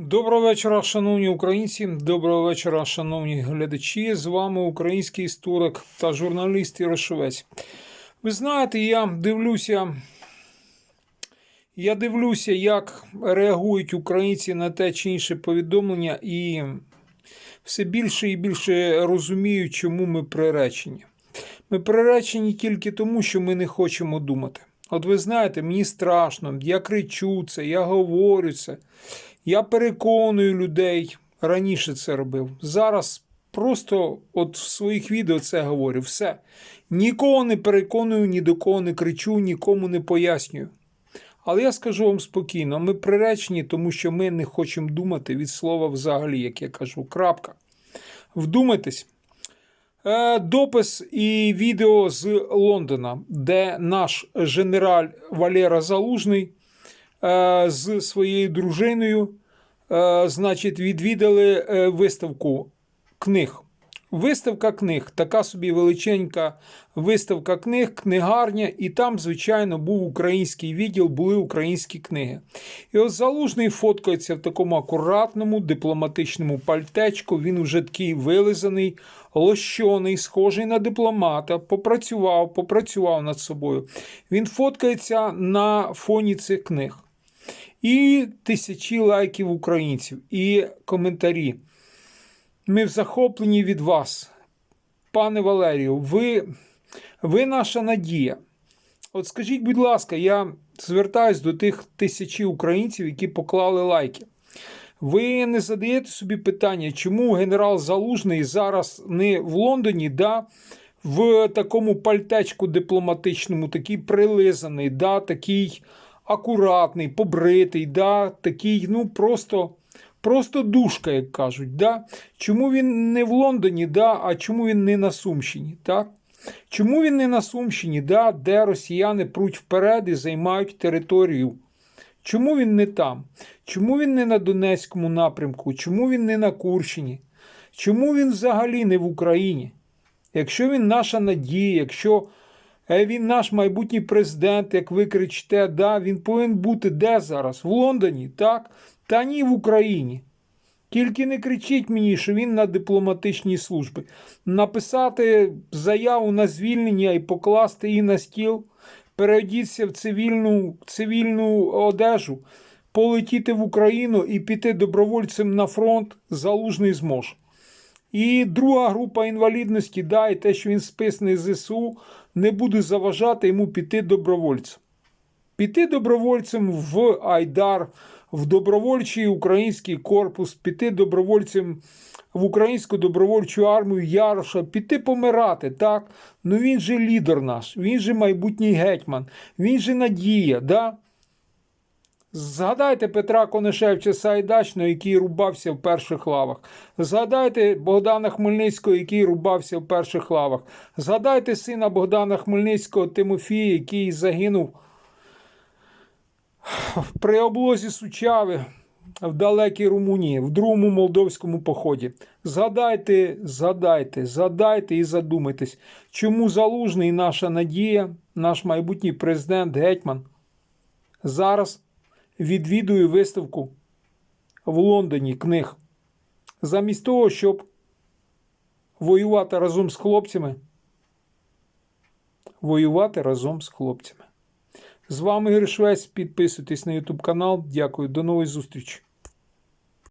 Доброго вечора, шановні українці. Доброго вечора, шановні глядачі. З вами український історик та журналіст Ярошовець. Ви знаєте, я дивлюся. Я дивлюся, як реагують українці на те чи інше повідомлення, і все більше і більше розумію, чому ми приречені. Ми приречені тільки тому, що ми не хочемо думати. От ви знаєте, мені страшно, я кричу це, я говорю це, я переконую людей. Раніше це робив. Зараз просто от в своїх відео це говорю. Все. Нікого не переконую, ні до кого не кричу, нікому не пояснюю. Але я скажу вам спокійно, ми приречені, тому що ми не хочемо думати від слова взагалі, як я кажу. Крапка. Вдумайтесь. Е, Допис і відео з Лондона, де наш генераль Валера Залужний е, з своєю дружиною, е, значить, відвідали виставку книг. Виставка книг, така собі величенька виставка книг, книгарня, і там, звичайно, був український відділ, були українські книги. І от залужний фоткається в такому акуратному дипломатичному пальтечку. Він вже такий вилизаний, лощений, схожий на дипломата, попрацював, попрацював над собою. Він фоткається на фоні цих книг. І тисячі лайків українців, і коментарі. Ми в захопленні від вас, пане Валерію, ви, ви наша надія. От скажіть, будь ласка, я звертаюсь до тих тисячі українців, які поклали лайки. Ви не задаєте собі питання, чому генерал Залужний зараз не в Лондоні, да, в такому пальтечку дипломатичному, такий прилизаний, да, такий акуратний, побритий, да, такий, ну просто. Просто душка, як кажуть. Да? Чому він не в Лондоні, да? а чому він не на Сумщині? Так? Чому він не на Сумщині, да? де росіяни пруть вперед і займають територію? Чому він не там? Чому він не на Донецькому напрямку? Чому він не на Курщині? Чому він взагалі не в Україні? Якщо він наша надія, якщо він наш майбутній президент, як ви кричите, да, він повинен бути де зараз? В Лондоні, так? Та ні в Україні. Тільки не кричіть мені, що він на дипломатичній службі. Написати заяву на звільнення і покласти її на стіл, переодітися в цивільну, цивільну одежу, полетіти в Україну і піти добровольцем на фронт залужний зможе. І друга група інвалідності, да, і те, що він списаний з ЗСУ, не буде заважати йому піти добровольцем. Піти добровольцем в Айдар, в добровольчий український корпус, піти добровольцем в українську добровольчу армію Яроша, піти помирати, так? Ну він же лідер наш, він же майбутній гетьман, він же надія. да? Згадайте Петра Конишевича Сайдачного, який рубався в перших лавах. Згадайте Богдана Хмельницького, який рубався в перших лавах. Згадайте сина Богдана Хмельницького Тимофія, який загинув при облозі Сучави в далекій Румунії, в другому молдовському поході. Згадайте, згадайте, згадайте і задумайтесь, чому залужний наша надія, наш майбутній президент Гетьман зараз відвідує виставку в Лондоні книг. Замість того, щоб воювати разом з хлопцями, воювати разом з хлопцями. З вами Ігор Швець. Підписуйтесь на YouTube канал. Дякую. До нової зустрічі.